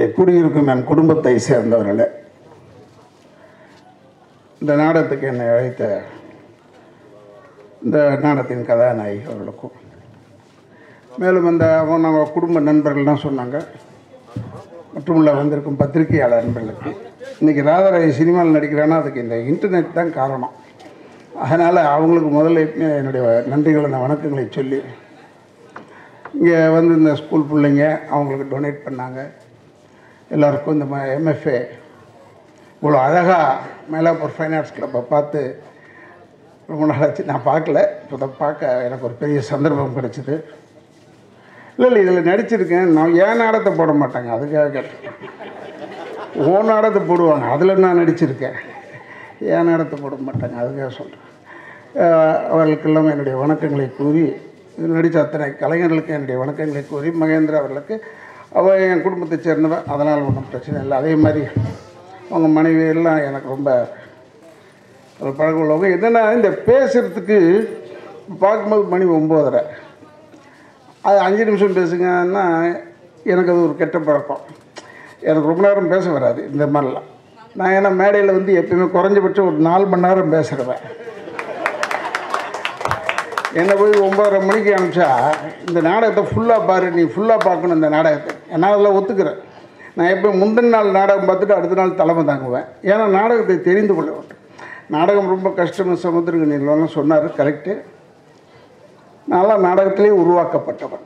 இங்கே குடியிருக்கும் என் குடும்பத்தை சேர்ந்தவர்களே இந்த நாடகத்துக்கு என்னை அழைத்த இந்த நாடகத்தின் கதாநாயகி அவர்களுக்கும் மேலும் அந்த அவங்க நம்ம குடும்ப நண்பர்கள்லாம் சொன்னாங்க. மற்றும் உள்ள வந்திருக்கும் பத்திரிகையாளர் நண்பர்களுக்கு இன்றைக்கி ராதாராய் சினிமாவில் நடிக்கிறான்னா அதுக்கு இந்த இன்டர்நெட் தான் காரணம். அதனால் அவங்களுக்கு முதல்ல என்னுடைய நன்றிகளை வணக்கங்களை சொல்லி இங்கே வந்து இந்த ஸ்கூல் பிள்ளைங்க அவங்களுக்கு டொனேட் பண்ணாங்க. எல்லாருக்கும் இந்த எம்எஃப்ஏ இவ்வளோ அழகாக மயிலாப்பூர் ஃபைன் ஆர்ட்ஸ் கிளப்பை பார்த்து ரொம்ப நாளாச்சு நான் பார்க்கல. இப்போ தான் பார்க்க எனக்கு ஒரு பெரிய சந்தர்ப்பம் கிடச்சிது. இல்லை இல்லை இதில் நடிச்சிருக்கேன். நான் ஏன் நாடகத்தை போட மாட்டாங்க? அதுக்காக கேட்டேன். ஓ நாடகத்தை போடுவாங்க. அதில் நான் நடிச்சிருக்கேன். ஏன் நாடகத்தை போட மாட்டாங்க? அதுக்காக சொல்கிறேன் அவர்களுக்கெல்லாம் என்னுடைய வணக்கங்களை கூறி நடித்த அத்தனை கலைஞர்களுக்கு என்னுடைய வணக்கங்களை கூறி மகேந்திரா அவர்களுக்கு அவள் என் குடும்பத்தை சேர்ந்தவன் அதனால் ஒன்றும் பிரச்சனை இல்லை. அதே மாதிரி அவங்க மனைவி எல்லாம் எனக்கு ரொம்ப ஒரு பழக்கம் உள்ளவங்க. என்னென்னா இந்த பேசுகிறதுக்கு பார்க்கும்போது மணி ஒம்போதரை. அது அஞ்சு நிமிஷம் பேசுங்கன்னா எனக்கு அது ஒரு கெட்ட பழக்கம். எனக்கு ரொம்ப நேரம் பேச வராது இந்த மாதிரிலாம். நான் ஏன்னா மேடையில் வந்து எப்பயுமே குறைஞ்சபட்சம் ஒரு நாலு மணி நேரம் பேசுகிறவன் என்னை போய் ஒம்பதரை மணிக்கு அனுப்பிச்சா இந்த நாடகத்தை ஃபுல்லாக பாரு நீ ஃபுல்லாக பார்க்கணும் இந்த நாடகத்தை. நான் அதில் ஒத்துக்கிறேன். நான் எப்போ முந்தின நாள் நாடகம் பார்த்துட்டு அடுத்த நாள் தலைமை தாங்குவேன். ஏன்னா நாடகத்தை தெரிந்து கொள்ள மாட்டேன் நாடகம் ரொம்ப கஷ்டம் சமுத்திரக நீர்லாம் சொன்னார் கரெக்டு நான்லாம் நாடகத்திலே உருவாக்கப்பட்டவன்.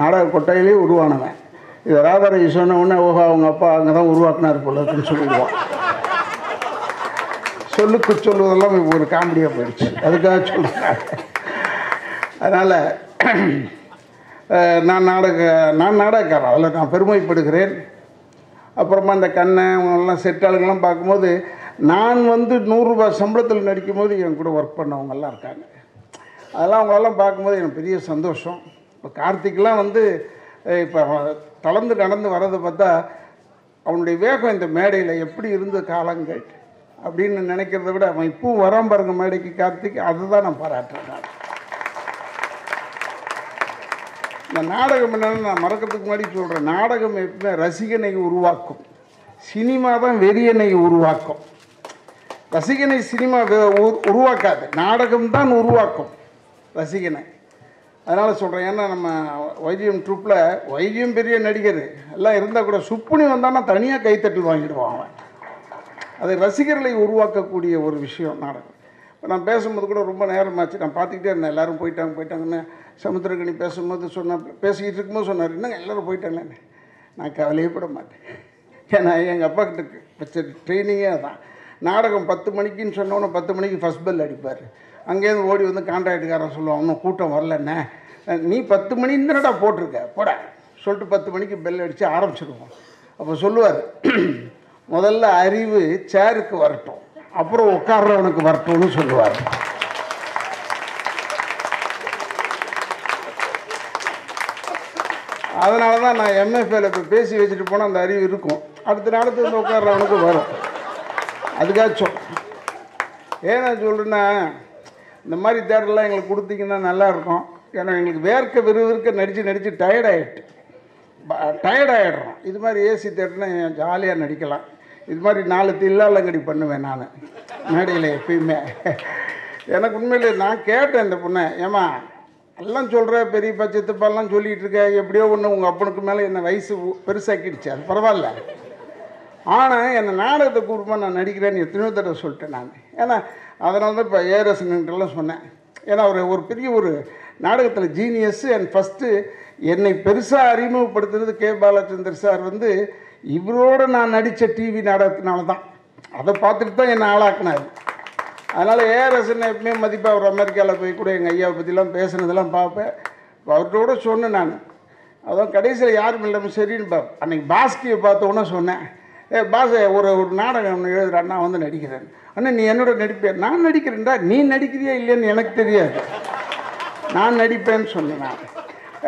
நாடக கொட்டையிலே உருவானவன். இது ராதாரவி சொன்ன உடனே ஓஹோ அவங்க அப்பா அங்கே தான் உருவாக்குனார் போல இருக்குன்னு சொல்லிடுவான். சொல்லுக்கு சொல்லுவதெல்லாம் இப்போ ஒரு காமெடியாக போயிடுச்சு. அதுக்காக சொல்கிறேன் அதனால் நான் நாடக நான் நாடகக்காரன். அதில் நான் பெருமைப்படுகிறேன். அப்புறமா இந்த கண்ணை அவங்கெல்லாம் செட்டாளுங்கெல்லாம் பார்க்கும்போது நான் வந்து நூறுரூபா சம்பளத்தில் நடிக்கும்போது என் கூட ஒர்க் பண்ணவங்கெல்லாம் இருக்காங்க. அதெல்லாம் அவங்களெல்லாம் பார்க்கும்போது எனக்கு பெரிய சந்தோஷம். இப்போ கார்த்திக்லாம் வந்து இப்போ தளர்ந்து நடந்து வர்றதை பார்த்தா அவனுடைய வேகம் இந்த மேடையில் எப்படி இருந்த காலங்கள் அப்படின்னு நினைக்கிறத விட அவன் இப்பவும் வரான் பாருங்க மேடைக்கு கார்த்திக் அதுதான் நான் பாராட்டுறேன் நான். இந்த நாடகம் என்னென்னு நான் மறக்கிறதுக்கு முன்னாடி சொல்கிறேன் நாடகம் எப்பவுமே ரசிகனை உருவாக்கும். சினிமா தான் வெறியனை உருவாக்கும். ரசிகனை சினிமா உருவாக்காது. நாடகம் தான் உருவாக்கும் ரசிகனை. அதனால் சொல்கிறேன் ஏன்னா நம்ம வைத்தியம் ட்ரூப்பில் வைத்தியம் பெரிய நடிகர். எல்லாம் இருந்தால் கூட சுப்புனி வந்தான்னா தனியாக கைத்தட்டல் வாங்கிடுவான் அவன். அது ரசிகர்களை உருவாக்கக்கூடிய ஒரு விஷயம் நாடகம். நான் பேசும்போது கூட ரொம்ப நேரமாச்சு. நான் பார்த்துக்கிட்டே இருந்தேன். எல்லோரும் போயிட்டாங்க போயிட்டாங்கன்னு. சமுத்திரக்கணி பேசும்போது சொன்னால் பேசிக்கிட்டு இருக்கும்போது சொன்னார் என்னங்க எல்லோரும் போயிட்டாங்களேன்னு? நான் கவலையே பட மாட்டேன். ஏன்னா எங்கள் அப்பா கிட்ட வச்ச ட்ரைனிங்கே அதான். நாடகம் பத்து மணிக்குன்னு சொன்னோன்னே பத்து மணிக்கு ஃபஸ்ட் பெல் அடிப்பார். அங்கேருந்து ஓடி வந்து கான்ட்ராக்டுக்காரன் சொல்லுவான் இன்னும் கூட்டம் வரலண்ணே. நீ பத்து மணி தானடா போட்டிருக்க. போட. சொல்லிட்டு பத்து மணிக்கு பெல் அடித்து ஆரம்பிச்சிடுவோம் அப்போ சொல்லுவார் முதல்ல அறிவு சேருக்கு வரட்டும். அப்புறம் உட்கார்றவனுக்கு வரட்டும்னு சொல்லுவார். அதனால தான் நான் எம்எஃப்ஏல இப்போ பேசி வச்சுட்டு போனால் அந்த அறிவு இருக்கும். அடுத்த நாளுக்கு வந்து உட்கார்றவனுக்கு வரும். அதுக்காச்சும் ஏன் சொல்கிறேன்னா இந்த மாதிரி தேட்டர்லாம் எங்களுக்கு கொடுத்தீங்கன்னா நல்லா இருக்கும். ஏன்னா எங்களுக்கு வேர்க்க விறுவிறுக்க நடித்து நடித்து டயர்ட் ஆகிட்டு டயர்ட் ஆகிடுறோம் இது மாதிரி ஏசி தேட்டர்னா ஜாலியாக நடிக்கலாம். இது மாதிரி நாலு தில்லாலங்கடி பண்ணுவேன் நான். மேடையில் எப்பயுமே. எனக்கு உண்மையிலே நான் கேட்டேன் இந்த பொண்ணை. ஏமா எல்லாம் சொல்கிற பெரியப்பா சித்தப்பாலாம் சொல்லிகிட்டு இருக்க எப்படியோ ஒன்று உங்கள் அப்பனுக்கு மேலே என்னை வயசு பெருசாக்கிடுச்சு. அது பரவாயில்ல. ஆனால் என்னை நாடகத்தை கூப்பிடுமா நான் நடிக்கிறேன்னு எத்தனையோ தடவை சொல்லிட்டேன் நான். ஏன்னா அதனால தான் இப்போ ஏரசன்லாம் சொன்னேன். ஏன்னா ஒரு ஒரு பெரிய ஒரு நாடகத்தில் ஜீனியஸ் அண்ட் ஃபஸ்ட்டு என்னை பெருசாக அறிமுகப்படுத்துறது கே. பாலச்சந்தர் சார் வந்து இவரோட நான் நடித்த டிவி நாடகத்தினால தான் அதை பார்த்துட்டு தான் என்னை ஆளாக்குனார். அதனால் ஏஆர்எஸ்என் எப்பவுமே மதிப்பாக அவர் அமெரிக்காவில் போய் கூட எங்கள் ஐயாவை பற்றிலாம் பேசுனதெல்லாம் பார்ப்பேன். அவர்கிட்டோட சொன்னேன் நான். அதான் கடைசியில் யாரும் இல்லாமல் சரின்னு பா அன்னைக்கு பாஸ்கியை பார்த்தோன்னே சொன்னேன். ஏ பாஸ் ஒரு ஒரு நாடகம் ஒன்று எழுதுற அண்ணா வந்து நடிக்கிறேன் அண்ணா நீ என்னோட நடிப்பேன் நான் நடிக்கிறேன்டா. நீ நடிக்கிறியா இல்லைன்னு எனக்கு தெரியாது. நான் நடிப்பேன்னு சொன்னேன் நான்.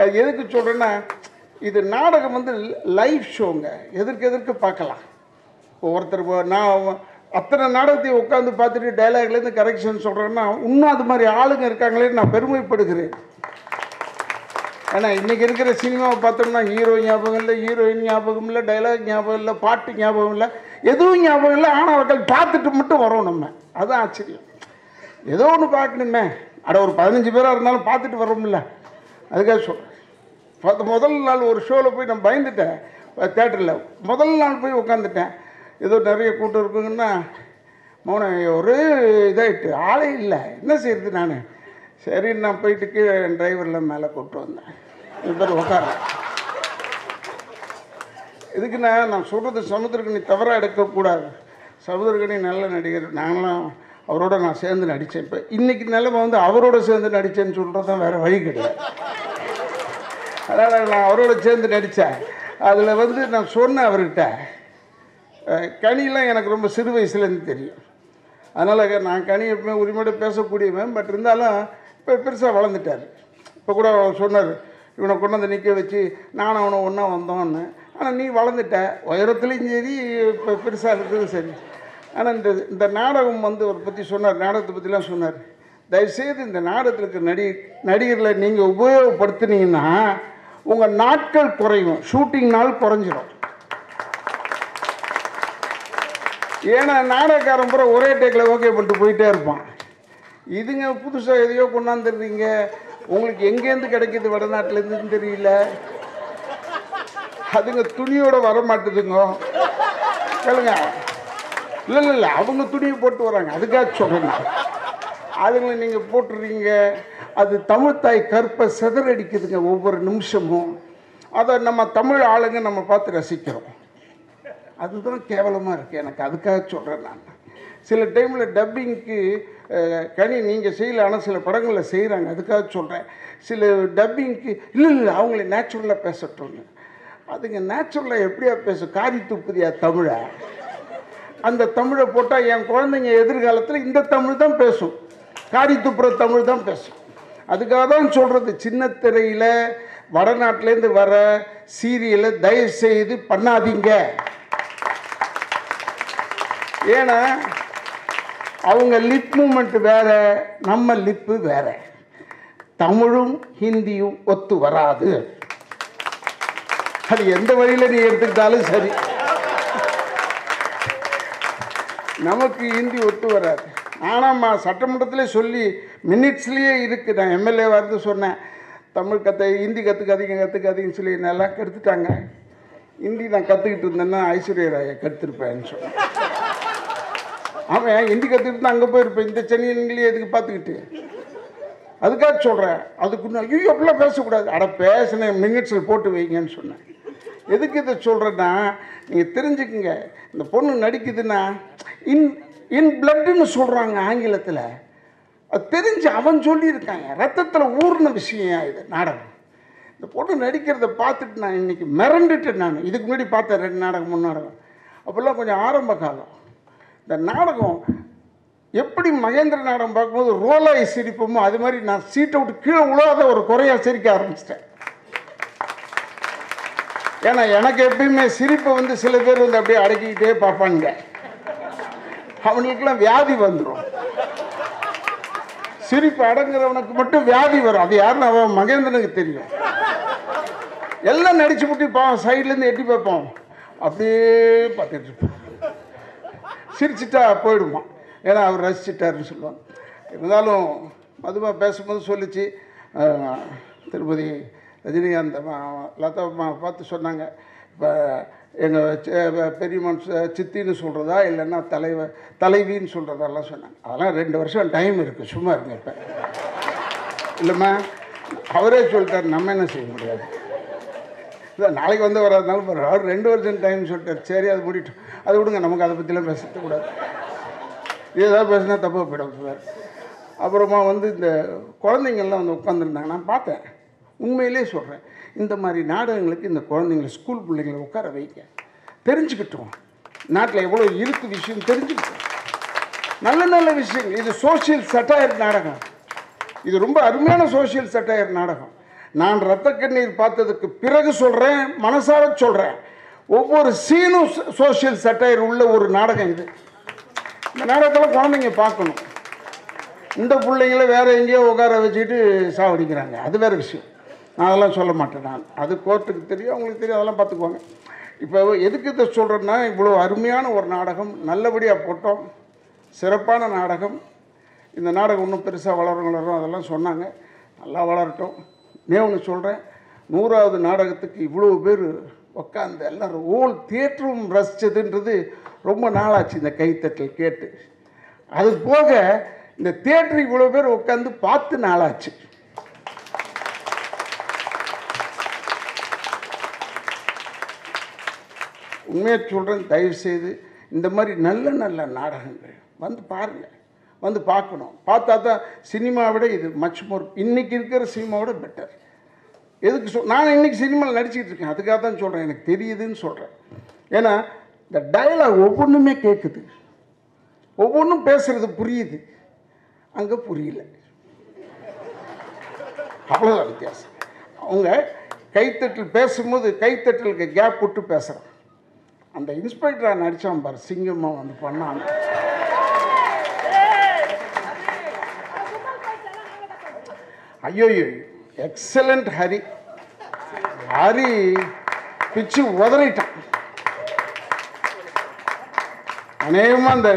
அது எதுக்கு சொல்கிறேன்னா இது நாடகம் வந்து லைவ் ஷோங்க எதற்கு எதற்கு பார்க்கலாம். ஒவ்வொருத்தர் ஒருத்தர் நான் அத்தனை நாடகத்தையும் உட்காந்து பார்த்துட்டு டைலாக்லேருந்து கரெக்ஷன் சொல்கிறேன்னா இன்னும் அது மாதிரி ஆளுங்க இருக்காங்களேன்னு நான் பெருமைப்படுகிறேன். ஏன்னா இன்றைக்கி இருக்கிற சினிமாவை பார்த்தோம்னா ஹீரோ ஞாபகம் இல்லை ஹீரோயின் ஞாபகம் இல்லை டைலாக் ஞாபகம் இல்லை பாட்டு ஞாபகம் இல்லை எதுவும் ஞாபகம் இல்லை ஆனால் அவர்கள் பார்த்துட்டு மட்டும் வரோம் நம்ம. அதுதான் ஆச்சரியம். ஏதோ ஒன்று பார்க்கணுமே. அட ஒரு பதினஞ்சு பேராக இருந்தாலும் பார்த்துட்டு வரோம்ல அதுக்காக சொல்கிறேன் முதல் நாள் ஒரு ஷோவில் போய் நான் பயந்துட்டேன். தேட்டரில் முதல் நாள் போய் உட்காந்துட்டேன் ஏதோ நிறைய கூட்டம் இருக்குங்கன்னா மௌனம் ஒரு இதாகிட்டு ஆளே இல்லை. என்ன செய்யறது நான்? சரி நான் போயிட்டு கீழே என் டிரைவரில் மேலே கூப்பிட்டு வந்தேன். இது பேர் உட்கார இதுக்குன்னா நான் சொல்கிறது சமுத்திரக்கணி தவறாக எடுக்கக்கூடாது சமுத்திரக்கணி நல்ல நடிகர். நாங்களாம் அவரோட நான் சேர்ந்து நடித்தேன் இப்போ இன்றைக்கி நிலைமை வந்து அவரோட சேர்ந்து நடித்தேன்னு சொல்கிறது தான் வேறு வழி கிடையாது. அதனால் நான் அவரோட சேர்ந்து நடித்தேன். அதில் வந்து நான் சொன்னேன் அவர்கிட்ட கனியெலாம் எனக்கு ரொம்ப சிறு வயசுலேருந்து தெரியும். அதனால் நான் கனி எப்பவுமே உரிமையோட பேசக்கூடியவன் பட் இருந்தாலும் இப்போ பெருசாக வளர்ந்துட்டார். இப்போ கூட அவர் சொன்னார் இவனை கொண்டு வந்து நிற்க வச்சு நானும் அவனை ஒன்றா வந்தோன்னு ஆனால் நீ வளர்ந்துட்ட உயரத்துலேயும் சரி இப்போ பெருசாக இருக்கிறதும் சரி. ஆனால் இந்த இந்த நாடகம் வந்து அவரை பற்றி சொன்னார் நாடகத்தை பற்றிலாம் சொன்னார். தயவுசெய்து இந்த நாடகத்தில் இருக்கிற நடி நடிகர்களை நீங்கள் உபயோகப்படுத்துனீங்கன்னா உங்கள் நாட்கள் குறையும். ஷூட்டிங் நாள் குறைஞ்சிரும். ஏன்னா நாடகக்காரன் பூரா ஒரே டேக்கில் ஓகே பண்ணிட்டு போயிட்டே இருப்பான். இதுங்க புதுசாக எதையோ கொண்டாந்துடுறீங்க. உங்களுக்கு எங்கேருந்து கிடைக்கிது வடநாட்டிலேருந்துன்னு தெரியல. அதுங்க துணியோட வர மாட்டுதுங்க கேளுங்க. இல்லை இல்லை இல்லை. அவங்க துணியை போட்டு வராங்க. அதுக்காக சொல்கிறேன் அதுங்களை நீங்கள் போட்டுறீங்க. அது தமிழ் தாய் கற்பை சிதறடிக்குதுங்க ஒவ்வொரு நிமிஷமும். அதை நம்ம தமிழ் ஆளுங்க நம்ம பார்த்து ரசிக்கிறோம். அதுதான் கேவலமாக இருக்குது எனக்கு அதுக்காக சொல்கிறேன் நான். சில டைமில் டப்பிங்க்கு கனி நீங்கள் செய்யல ஆனால் சில படங்களில் செய்கிறாங்க அதுக்காக சொல்கிறேன் சில டப்பிங்க்கு இல்லை இல்லை அவங்கள நேச்சுரலாக பேசட்டும்னு. அதுங்க நேச்சுரலாக எப்படியா பேசும் காரி துப்புதியா தமிழை? அந்த தமிழை போட்டால் என் குழந்தைங்க எதிர்காலத்தில் இந்த தமிழ் தான் பேசும். காரித்துப்புற தமிழ் தான் பேசும். அதுக்காக தான் சொல்கிறது சின்ன திரையில் வடநாட்டிலேருந்து வர சீரியலை தயவு செய்து பண்ணாதீங்க. ஏன்னா அவங்க லிப் மூமெண்ட் வேற நம்ம லிப்பு வேற. தமிழும் ஹிந்தியும் ஒத்து வராது. அது எந்த வழியில் நீ எடுத்துக்கிட்டாலும் சரி. நமக்கு ஹிந்தி ஒத்து வராது. ஆனாம்மா சட்டமன்றத்திலே சொல்லி மினிட்ஸ்லேயே இருக்குது நான் எம்எல்ஏ வந்து சொன்னேன். தமிழ் கற்று ஹிந்தி கற்றுக்காதீங்க கற்றுக்காதீங்கன்னு சொல்லி நல்லா கெடுத்துட்டாங்க. ஹிந்தி நான் கற்றுக்கிட்டு இருந்தேன்னா ஐஸ்வர்யா ராயை கெடுத்துருப்பேன்னு சொன்னேன். அவன் ஹிந்தி கற்றுக்கிட்டு தான் அங்கே போயிருப்பேன். இந்த சென்னையிலேயே எதுக்கு பார்த்துக்கிட்டு? அதுக்காக சொல்கிறேன் அதுக்கு ஐயோ அப்படிலாம் பேசக்கூடாது. அட பேசினேன் மினிட்ஸில் போட்டு வைங்கன்னு சொன்னேன். எதுக்கு இதை சொல்கிறேன்னா நீங்கள் தெரிஞ்சுக்குங்க. இந்த பொண்ணு நடிக்குதுன்னா இன் இன் பிளட்டுன்னு சொல்கிறாங்க ஆங்கிலத்தில். அது தெரிஞ்சு அவன் சொல்லியிருக்காங்க. ரத்தத்தில் ஊறின விஷயம் இது நாடகம். இந்த பொண்ணு நடிக்கிறத பார்த்துட்டு நான் இன்னைக்கு மிரண்டுட்டேன் நான். இதுக்கு முன்னாடி பார்த்தேன் ரெண்டு நாடகம் மூணு நாடகம். அப்போல்லாம் கொஞ்சம் ஆரம்ப காலம். இந்த நாடகம் எப்படி மகேந்திர நாடகம் பார்க்கும்போது ரோலாய் சிரிப்போமோ அது மாதிரி நான் சீட்டை விட்டு கீழே உழாத ஒரு குறையாக சிரிக்க ஆரம்பிச்சிட்டேன். ஏன்னா எனக்கு எப்பயுமே சிரிப்பை வந்து சில பேர் வந்து அப்படியே அடக்கிக்கிட்டே பார்ப்பாங்க அவனுக்கெல்லாம் வியாதி வந்துடும் சிரிப்பு அடங்குறவனுக்கு மட்டும் வியாதி வரும். அது யாருன்னு அவன் மகேந்திரனுக்கு தெரியும். எல்லாம் நடிச்சு முட்டி பாவம் சைட்லேருந்து எட்டி பார்ப்போம். அப்படியே பார்த்துட்டு இருப்பான் சிரிச்சிட்டா போயிடுமா. ஏன்னா அவர் ரசிச்சிட்டாருன்னு சொல்லுவாங்க. இருந்தாலும் மதுமா பேசும்போது சொல்லிச்சு திருப்பதி ரஜினிகாந்த் லதா பார்த்து சொன்னாங்க. இப்போ எங்கள் பெரிய மனுஷ சித்தின்னு சொல்கிறதா இல்லைன்னா தலைவர் தலைவின்னு சொல்கிறதெல்லாம் சொன்னாங்க. அதெல்லாம் ரெண்டு வருஷம் டைம் இருக்குது சும்மா இருங்க இப்போ. இல்லைம்மா அவரே சொல்லிட்டார் நம்ம என்ன செய்ய முடியாது? இல்லை நாளைக்கு வந்து வராதுனாலும் பரவாயில்ல அவர் ரெண்டு வருஷம் டைம் சொல்லிட்டார். சரி அது முடிட்டோம் அது விடுங்க நமக்கு அதை பற்றிலாம் பேசக்கூடாது ஏதாவது பேசினா தப்பாக போயிடும் சார். அப்புறமா வந்து இந்த குழந்தைங்கள்லாம் வந்து உட்காந்துருந்தாங்க நான் பார்த்தேன். உண்மையிலே சொல்கிறேன் இந்த மாதிரி நாடகங்களுக்கு இந்த குழந்தைங்களை ஸ்கூல் பிள்ளைங்களை உட்கார வைக்க தெரிஞ்சுக்கிட்டோம். நாட்டில் எவ்வளோ இருக்கு விஷயம் தெரிஞ்சுக்கிட்டோம். நல்ல நல்ல விஷயங்கள். இது சோஷியல் சட்டாயர் நாடகம். இது ரொம்ப அருமையான சோஷியல் சட்டாயர் நாடகம். நான் ரத்த கண்ணீர் பார்த்ததுக்கு பிறகு சொல்கிறேன் மனசார சொல்கிறேன் ஒவ்வொரு சீனும் சோஷியல் சட்டாயர் உள்ள ஒரு நாடகம் இது. இந்த நாடகத்தில் குழந்தைங்க பார்க்கணும். இந்த பிள்ளைங்கள வேற எங்கேயோ உட்கார வச்சுக்கிட்டு சாவடிக்கிறாங்க. அது வேற விஷயம். நான் அதெல்லாம் சொல்ல மாட்டேன் நான். அது கோர்ட்டுக்கு தெரியும் அவங்களுக்கு தெரியும் அதெல்லாம் பார்த்துக்குவாங்க. இப்போ எதுக்கு இதை சொல்கிறேன்னா இவ்வளோ அருமையான ஒரு நாடகம் நல்லபடியாக போட்டோம் சிறப்பான நாடகம். இந்த நாடகம் இன்னும் பெருசாக வளரும் வளரும் அதெல்லாம் சொன்னாங்க. நல்லா வளரட்டும். மே ஒன்று சொல்கிறேன் நூறாவது நாடகத்துக்கு இவ்வளோ பேர் உட்காந்து எல்லோரும் ஓல் தியேட்டரும் ரசித்ததுன்றது ரொம்ப நாளாச்சு இந்த கைத்தட்டல் கேட்டு. அது போக இந்த தேட்டர் இவ்வளோ பேர் உட்காந்து பார்த்து நாளாச்சு. உண்மையை சொல்கிறேன் தயவுசெய்து. இந்த மாதிரி நல்ல நல்ல நாடகங்கள் வந்து பாருங்கள் வந்து பார்க்கணும். பார்த்தா தான் சினிமாவை விட இது மச் மோர் இன்றைக்கி இருக்கிற சினிமாவோட பெட்டர் எதுக்கு சொல் நான் இன்றைக்கி சினிமாவில் நடிச்சிக்கிட்டு இருக்கேன். அதுக்காக தான் சொல்கிறேன் எனக்கு தெரியுதுன்னு சொல்கிறேன் ஏன்னா இந்த டயலாக் ஒவ்வொன்றுமே கேட்குது ஒவ்வொன்றும் பேசுகிறது புரியுது. அங்கே புரியல. அவ்வளோதான் வித்தியாசம். அவங்க கைத்தட்டில் பேசும்போது கைத்தட்டலுக்கு கேப் விட்டு பேசுகிறான் அந்த இன்ஸ்பெக்டராக நடித்தான் பார் சிங்கமாக வந்து பண்ணாங்க ஐயோ எக்ஸலண்ட் ஹரி. ஹரி பிச்சு உதறிட்டான். அநேகமாக அந்த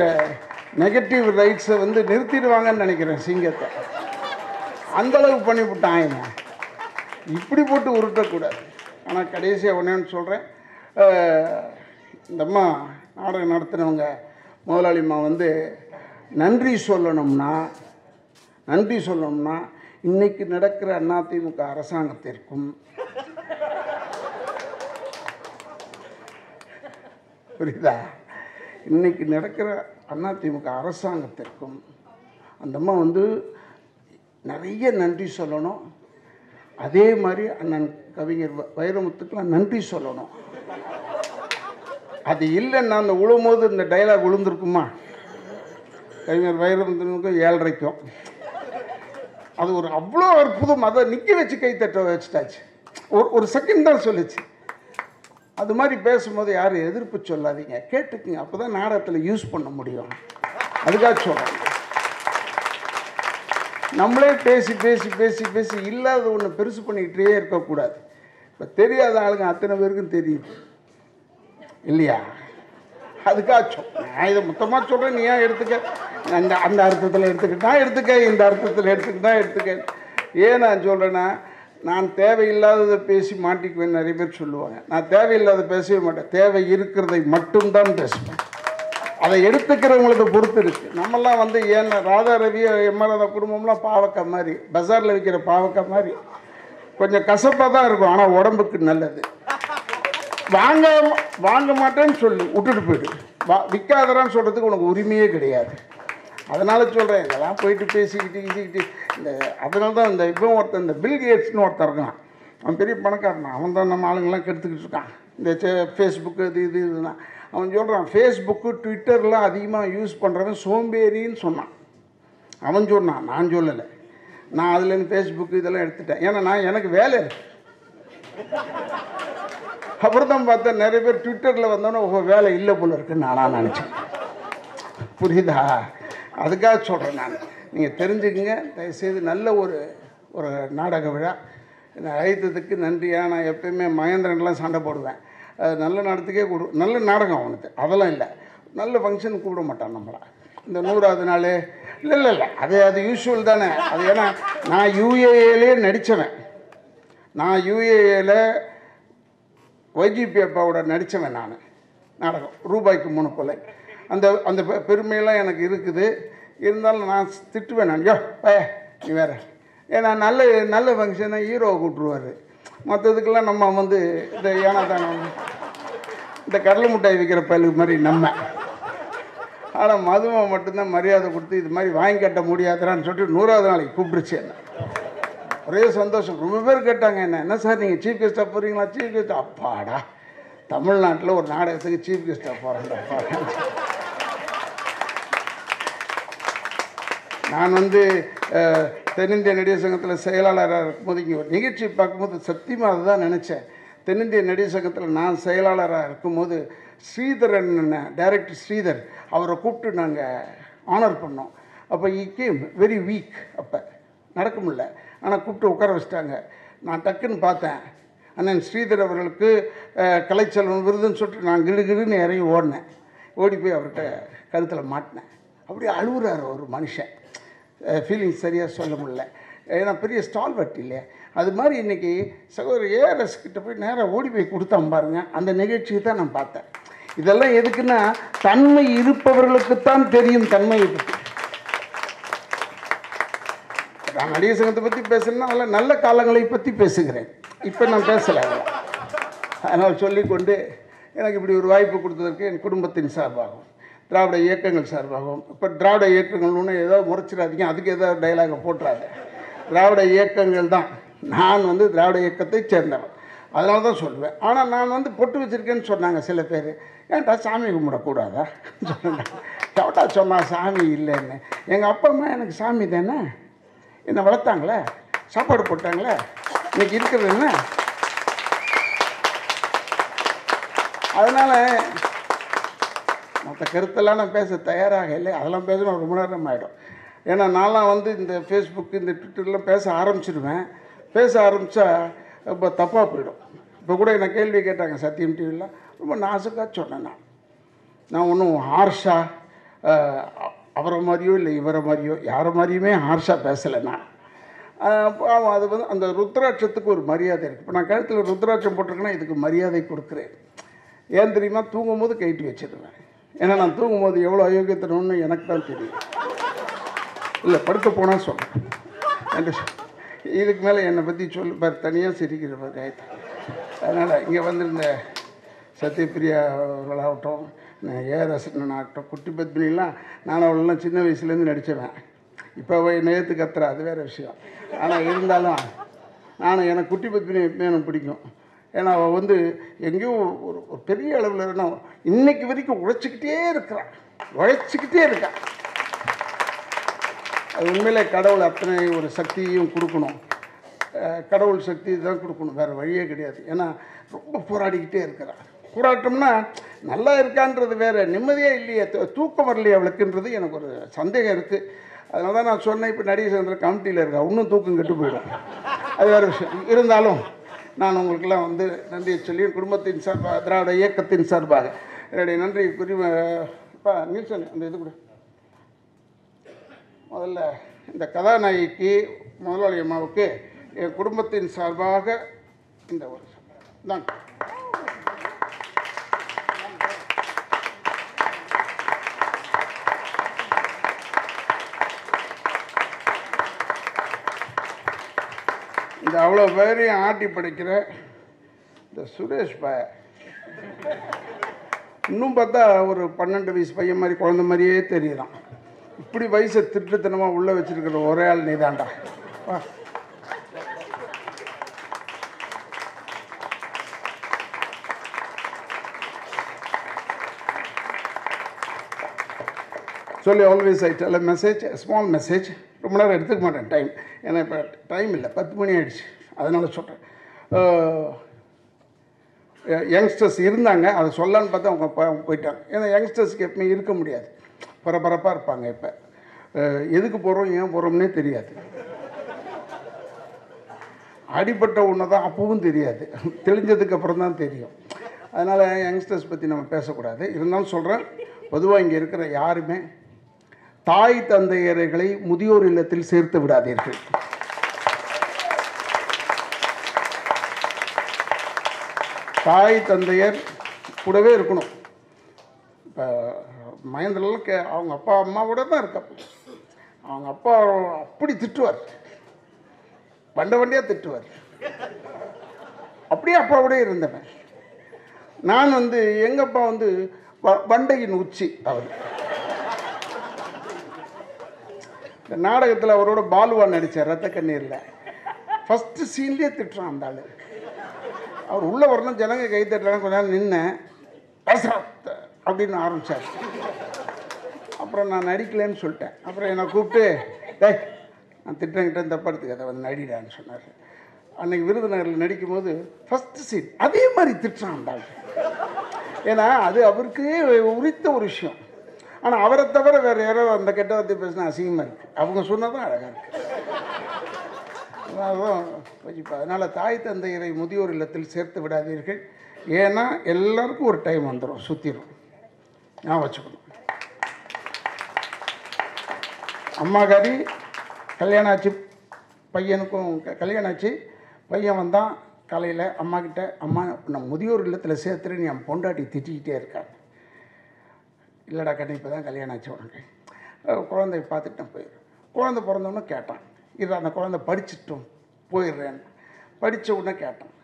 நெகட்டிவ் ரைட்ஸை வந்து நிறுத்திடுவாங்கன்னு நினைக்கிறேன் சிங்கத்தை. அந்தளவுக்கு பண்ணிவிட்டான் இவன். இப்படி போட்டு உருட்டக்கூடாது. ஆனால் கடைசியாக ஒன்றேன்னு சொல்கிறேன் இந்த அம்மா நாடகம் நடத்தினவங்க முதலாளிம்மா வந்து நன்றி சொல்லணும்னா நன்றி சொல்லணும்னா இன்னைக்கு நடக்கிற அதிமுக அரசாங்கத்திற்கும் புரியுதா? இன்னைக்கு நடக்கிற அதிமுக அரசாங்கத்திற்கும் அந்த அம்மா வந்து நிறைய நன்றி சொல்லணும். அதே மாதிரி அண்ணன் கவிஞர் வ- வைரமுத்துக்கெலாம் நன்றி சொல்லணும். அது இல்லைன்னா அந்த உழும்போது இந்த டைலாக் விழுந்திருக்குமா கவிஞர் வைரமுத்தனுக்கும் ஏழரைக்கும். அது ஒரு அவ்வளோ அற்புதம். அதை நிற்க வச்சு கை தட்ட வச்சுட்டாச்சு. ஒரு ஒரு செகண்ட் தான் சொல்லுச்சு. அது மாதிரி பேசும்போது யாரும் எதிர்ப்பு சொல்லாதீங்க. கேட்டுக்குங்க. அப்போ தான் நாடகத்தில் யூஸ் பண்ண முடியும். அதுக்காக சொல்கிறேன் நம்மளே பேசி பேசி பேசி பேசி இல்லாத ஒன்று பெருசு பண்ணிக்கிட்டே இருக்கக்கூடாது. இப்போ தெரியாத ஆளுங்க அத்தனை பேருக்கும் தெரியுது இல்லையா? அதுக்காச்சும். நான் இதை மொத்தமாக சொல்கிறேன் நீ ஏன் எடுத்துக்க? அந்த அந்த அர்த்தத்தில் எடுத்துக்கிட்டா எடுத்துக்க இந்த அர்த்தத்தில் எடுத்துக்கிட்டா எடுத்துக்க. ஏன் நான் சொல்கிறேன்னா நான் தேவையில்லாததை பேசி மாட்டிக்குவேன் நிறைய பேர் சொல்லுவாங்க. நான் தேவையில்லாத பேசவே மாட்டேன். தேவை இருக்கிறதை மட்டும்தான் பேசுவேன். அதை எடுத்துக்கிறவங்களுக்கு பொறுத்து இருக்கு. நம்மெல்லாம் வந்து ஏன் ராதா ரவி எம்ஆர்ஆத குடும்பம்லாம் பாவக்காய் மாதிரி பஜாரில் விற்கிற பாவக்காய் மாதிரி கொஞ்சம் கசப்பாக தான் இருக்கும். ஆனால் உடம்புக்கு நல்லது. வாங்க வாங்க மாட்டேன்னு சொல்லு விட்டுட்டு போயிடு. வா விற்காதரான்னு சொல்கிறதுக்கு உனக்கு உரிமையே கிடையாது. அதனால் சொல்கிறேன் இதெல்லாம் போயிட்டு பேசிக்கிட்டு கிசிக்கிட்டு இந்த அதனால தான் இந்த இப்போ ஒருத்தன் இந்த பில் கேட்ஸ்னு ஒருத்தன் இருக்கான். அவன் பெரிய பணக்காரன் அவன் தான் நம்ம ஆளுங்கெல்லாம் கெடுத்துக்கிட்டு இருக்கான். இந்த ஃபேஸ்புக்கு இது இது இதுனா அவன் சொல்கிறான் ஃபேஸ்புக்கு ட்விட்டர்லாம் அதிகமாக யூஸ் பண்ணுறவன் சோம்பேறின்னு சொன்னான். அவன் சொன்னான் நான் சொல்லலை. நான் அதுலேருந்து ஃபேஸ்புக்கு இதெல்லாம் எடுத்துட்டேன். ஏன்னா நான் எனக்கு வேலை இருக்கு. அப்புறம் தான் பார்த்தா நிறைய பேர் ட்விட்டரில் வந்தோன்னே உங்கள் வேலை இல்லை போல இருக்குன்னு நானாக நினச்சேன். புரியுதா? அதுக்காக சொல்கிறேன் நான். நீங்கள் தெரிஞ்சுக்குங்க. தயவுசெய்து நல்ல ஒரு ஒரு நாடக விழா. என்னை அழைத்ததுக்கு நன்றியாக நான் எப்பயுமே மகேந்திரன்லாம் சண்டை போடுவேன். அது நல்ல நாடத்துக்கே கொடு நல்ல நாடகம் அவனுக்கு. அதெல்லாம் இல்லை. நல்ல ஃபங்க்ஷன் கூப்பிட மாட்டான் நம்மளை. இந்த நூறாவது நாள் இல்லை இல்லை இல்லை. அது அது யூஸ்வல் தானே. அது ஏன்னா நான் யூஏஏலே நடித்தவன் நான் யூஏஏல ஒய்ஜிபி அப்பாவோட நடித்தவன் நான். நாடகம். ரூபாய்க்கு மூணு கொலை. அந்த அந்த பெ- பெருமையெல்லாம் எனக்கு இருக்குது. இருந்தாலும் நான் திட்டுவேன் நான். யோ பய நீ வேற. ஏன்னா நல்ல நல்ல ஃபங்க்ஷனை ஹீரோவை கூப்பிட்ருவார் மற்றதுக்கெல்லாம் நம்ம வந்து இந்த ஏனா இந்த கடலை மிட்டாய் விற்கிற பயலுக்கு மாதிரி நம்ம. ஆனால் மதுவை மட்டும்தான் மரியாதை கொடுத்து இது மாதிரி வாங்கி கட்ட முடியாதுறான்னு சொல்லிட்டு நூறாவது நாளைக்கு கூப்பிடுச்சு என்ன. ஒரே சந்தோஷம். ரொம்ப பேர் கேட்டாங்க என்ன என்ன சார் நீங்கள் சீஃப் கெஸ்ட்டாக போகிறீங்களா சீஃப் கெஸ்ட் அப்பாடா தமிழ்நாட்டில் ஒரு நாடகத்துக்கு சீஃப் கெஸ்ட்டாக போகிறேன்டா நான் வந்து தென்னிந்திய நடிகர் சங்கத்தில் செயலாளராக இருக்கும்போது இங்கே ஒரு நிகழ்ச்சி பார்க்கும்போது சத்தியமாக அதுதான் நினச்சேன். தென்னிந்திய நடிகர் சங்கத்தில் நான் செயலாளராக இருக்கும்போது ஸ்ரீதரன் டைரக்டர் ஸ்ரீதர் அவரை கூப்பிட்டு நாங்கள் ஆனர் பண்ணோம். அப்போ இ கேம் வெரி வீக் அப்போ. நடக்க முடியல. ஆனால் கூப்பிட்டு உட்கார வச்சிட்டாங்க. நான் டக்குன்னு பார்த்தேன். அண்ணன் ஸ்ரீதர் அவர்களுக்கு கலைச்செல்வன் விருதுன்னு சொல்லிட்டு நான் கிடு கிடுன்னு இறங்கி ஓடினேன். ஓடி போய் அவர்கிட்ட கழுத்தில் மாட்டினேன். அப்படியே அழுகுறாரு ஒரு மனுஷன். ஃபீலிங்ஸ் சரியாக சொல்ல முடியல. ஏன்னா பெரிய ஸ்டால் வட்டி இல்லையா? அது மாதிரி இன்றைக்கி சகோதரர் ஏஆர்எஸ் கிட்ட போய் நேராக ஓடி போய் கொடுத்தான் பாருங்க. அந்த நிகழ்ச்சியை தான் நான் பார்த்தேன். இதெல்லாம் எதுக்குன்னா தன்மை இருப்பவர்களுக்குத்தான் தெரியும் தன்மையை பற்றி நான் நடிகர் சங்கத்தை பற்றி பேசுகிறேன்னா அதெல்லாம் நல்ல காலங்களை பற்றி பேசுகிறேன். இப்போ நான் பேசலை. அதனால் சொல்லிக்கொண்டு எனக்கு இப்படி ஒரு வாய்ப்பு கொடுத்ததற்கு என் குடும்பத்தின் சார்பாகும் திராவிட இயக்கங்கள் சார்பாகவும் இப்போ திராவிட இயக்கங்கள்னு ஏதோ முறைச்சிடாதீங்க. அதுக்கு ஏதோ டைலாகை போட்டுறாது. திராவிட இயக்கங்கள் தான். நான் வந்து திராவிட இயக்கத்தை சேர்ந்தவன். அதனால தான் சொல்லுவேன் ஆனால் நான் வந்து பொட்டு வச்சுருக்கேன்னு சொன்னாங்க சில பேர். ஏன்டா சாமி கும்பிடக்கூடாதா? சொன்னாங்க. கவட்டா சொன்னால் சாமி இல்லைன்னு. எங்கள் அப்பா அம்மா எனக்கு சாமி தானே? என்னை வளர்த்தாங்களே? சாப்பாடு போட்டாங்களே? இன்னைக்கு இருக்கிறது என்ன? அதனால் மற்ற கருத்தெல்லாம் நான் பேச தயாராக இல்லை. அதெல்லாம் பேசணும் ரொம்ப நேரம் ஆகிடும் ஏன்னா நான்லாம் வந்து இந்த ஃபேஸ்புக் இந்த ட்விட்டர்லாம் பேச ஆரம்பிச்சிடுவேன் பேச ஆரம்பித்தா ரொம்ப தப்பாக போயிடும். இப்போ கூட என்ன கேள்வி கேட்டாங்க சத்தியம் டிவியில் ரொம்ப நாசுக்காக சொன்னேன் நான். நான் ஒன்றும் ஹார்ஷாக அவரை மாதிரியோ இல்லை இவரை மாதிரியோ யாரை மாதிரியுமே ஹார்ஷாக பேசலை நான் பாவம் அது வந்து அந்த ருத்ராட்சத்துக்கு ஒரு மரியாதை இருக்குது இப்போ நான் கழுத்தில் ருத்ராட்சம் போட்டிருக்கேன்னா இதுக்கு மரியாதை கொடுக்குறேன். ஏன் தெரியுமா? தூங்கும்போது கைட்டு வச்சிடுவேன் ஏன்னா நான் தூங்கும்போது எவ்வளோ அயோக்கியத்தனம்னு எனக்கு தான் தெரியும். இல்லை படுக்க போனால் சொல்கிறேன் என்று இதுக்கு மேலே என்னை பற்றி சொல்லு. பார் தனியாக சிரிக்கிற பார் அதனால் இங்கே வந்திருந்த சத்யபிரியா அவர்களாகட்டும் ஏஆர் ரசனன் ஆகட்டும் குட்டி பத்மினிலாம் நான் அவளெல்லாம் சின்ன வயசுலேருந்து நடித்தவன் இப்போ நேற்று கத்துறா. அது வேறு விஷயம். ஆனால் இருந்தாலும் நான் எனக்கு குட்டி பத்மினி எப்பவுமே எனக்கு பிடிக்கும். ஏன்னா அவள் வந்து எங்கேயோ ஒரு ஒரு பெரிய அளவில் இருந்தால் இன்னைக்கு வரைக்கும் உழைச்சிக்கிட்டே இருக்கிறான் உழைச்சிக்கிட்டே இருக்கான் அது உண்மையிலே கடவுள் அத்தனை ஒரு சக்தியையும் கொடுக்கணும். கடவுள் சக்தி தான் கொடுக்கணும். வேறு வழியே கிடையாது. ஏன்னா ரொம்ப போராடிக்கிட்டே இருக்கிறான் போராட்டம்னா நல்லா இருக்கான்றது வேறு நிம்மதியே இல்லையே தூக்கம் வரலையே அவளுக்குன்றது எனக்கு ஒரு சந்தேகம் இருக்குது அதனால தான் நான் சொன்னேன் இப்போ நடிகர் சந்திர கமிட்டியில் இருக்கா இன்னும் தூக்கம் கெட்டு போயிடும். அது வேறு விஷயம். இருந்தாலும் நான் உங்களுக்கெல்லாம் வந்து நன்றியை சொல்லி குடும்பத்தின் சார்பாக திராவிட இயக்கத்தின் சார்பாக என்னுடைய நன்றி குறிப்பா இப்போ நீல்சன் அந்த இது கூட. முதல்ல இந்த கதாநாயகிக்கு முதலாளி அம்மாவுக்கு என் குடும்பத்தின் சார்பாக இந்த ஒரு தான். இந்த அவ்வளோ பேரையும் ஆட்டி படைக்கிற இந்த சுரேஷ் பய. இன்னும் பார்த்தா ஒரு பன்னெண்டு வயசு பையன் மாதிரி குழந்த மாதிரியே தெரியலாம் இப்படி வயசை திட்டுத்தனமாக உள்ளே வச்சிருக்கிற ஒரே ஆள் நீதான்டா. சொல்லி always I tell message small message ரொம்ப நேரம் எடுத்துக்க மாட்டேன் டைம் ஏன்னா இப்போ டைம் இல்லை. பத்து மணி ஆகிடுச்சு அதனால் சொல்கிறேன் யங்ஸ்டர்ஸ் இருந்தாங்க. அதை சொல்லலான்னு பார்த்தா அவங்க அவங்க போயிட்டாங்க. ஏன்னா யங்ஸ்டர்ஸ்க்கு எப்பவுமே இருக்க முடியாது. பரபரப்பாக இருப்பாங்க இப்போ. எதுக்கு போகிறோம் ஏன் போகிறோம்னே தெரியாது. அடிப்பட்ட ஒன்று தான் அப்பவும் தெரியாது. தெளிஞ்சதுக்கு அப்புறம் தான் தெரியும். அதனால் யங்ஸ்டர்ஸ் பற்றி நம்ம பேசக்கூடாது. இருந்தாலும் சொல்கிறேன் பொதுவாக இங்கே இருக்கிற யாருமே தாய் தந்தையர்களை முதியோர் இல்லத்தில் சேர்த்து விடாதீர்கள். தாய் தந்தையர் கூடவே இருக்கணும். இப்போ மகேந்திரலாம் கே அவங்க அப்பா அம்மாவோட தான் இருக்க அவங்க அப்பா அப்படி திட்டுவார். வண்ட வண்டியாக திட்டுவார். அப்படியே அப்பாவோடய இருந்தவன். நான் வந்து எங்கள் அப்பா வந்து வ- வண்டையின் உச்சி அவர் இந்த நாடகத்தில் அவரோட பாலுவா நடித்தார் ரத்த கண்ணீரில். ஃபஸ்ட்டு சீன்லேயே திட்டுறான் அந்த ஆள். அவர் உள்ளே வரணும் ஜனங்க கை தட்டுறாங்க கொஞ்ச நேரம் நின்னேன் அப்படின்னு ஆரம்பித்தார் அப்புறம் நான் நடிக்கலைன்னு சொல்லிட்டேன். அப்புறம் என்னை கூப்பிட்டு டேய் நான் திட்டங்கிட்ட தப்பா எடுத்துக்காத வந்து நடிடான்னு சொன்னார். அன்னைக்கு விருதுநகரில் நடிக்கும்போது ஃபஸ்ட்டு சீன் அதே மாதிரி திட்டுறான் அந்த ஆள். ஏன்னா அது அவருக்கு உரித்த ஒரு விஷயம். ஆனால் அவரை தவிர வேறு யாரோ அந்த கெட்ட வார்த்தை பேசினா அசிங்கமாக இருக்குது அவங்க சொன்னதான் தான் அழகாக இருக்குது அதுதான் இப்போ அதனால் தாய் தந்தையரை முதியோர் இல்லத்தில் சேர்த்து விடாதீர்கள். ஏன்னா எல்லாருக்கும் ஒரு டைம் வந்துடும் சுற்றிடும் நான் வச்சுக்கணும். அம்மாக்காரி கல்யாணம் ஆச்சு பையனுக்கும் க- கல்யாணம் ஆச்சு பையன் வந்தான் காலையில். அம்மாக்கிட்ட அம்மா நான் முதியோர் இல்லத்தில் சேர்த்துட்டு என் பொண்டாட்டி திட்டிக்கிட்டே இருக்காங்க இல்லைடா கண்ணு இப்போ தான் கல்யாணம் ஆச்சு உனக்கு. குழந்தைய பார்த்துட்டு போயிடுறேன். குழந்தை பிறந்தோன்னே கேட்டான் இது அந்த குழந்தை படிச்சுட்டும் போயிடுறேன். படித்த உடனே கேட்டான்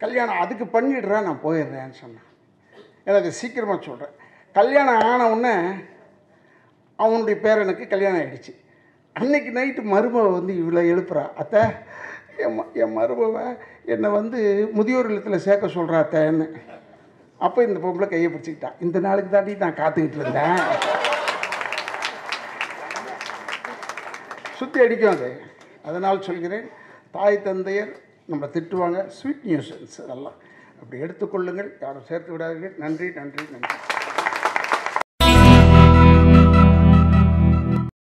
கல்யாணம் அதுக்கு பண்ணிடுறேன் நான் போயிடுறேன்னு சொன்னான். எனக்கு சீக்கிரமாக சொல்கிறேன் கல்யாணம் ஆன உடனே அவனுடைய பேரனுக்கு கல்யாணம் ஆகிடுச்சு அன்னைக்கு நைட்டு மருமவை வந்து இவ்வளோ எழுப்புறா அத்தை என் என் மருமவை என்னை வந்து முதியோர் இல்லத்தில் சேர்க்க சொல்கிறா அத்தைன்னு. அப்போ இந்த பொம்பளை கையை பிடிச்சிக்கிட்டான் இந்த நாளுக்கு தாண்டி நான் காத்துக்கிட்டு இருந்தேன். சுற்றி அடிக்கும் அது. அதனால் சொல்கிறேன் தாய் தந்தையர் நம்மளை திட்டுவாங்க. ஸ்வீட் நியூஸ் அதெல்லாம். அப்படி எடுத்துக்கொள்ளுங்கள் யாரும் சேர்த்து விடாதீர்கள். நன்றி நன்றி நன்றி.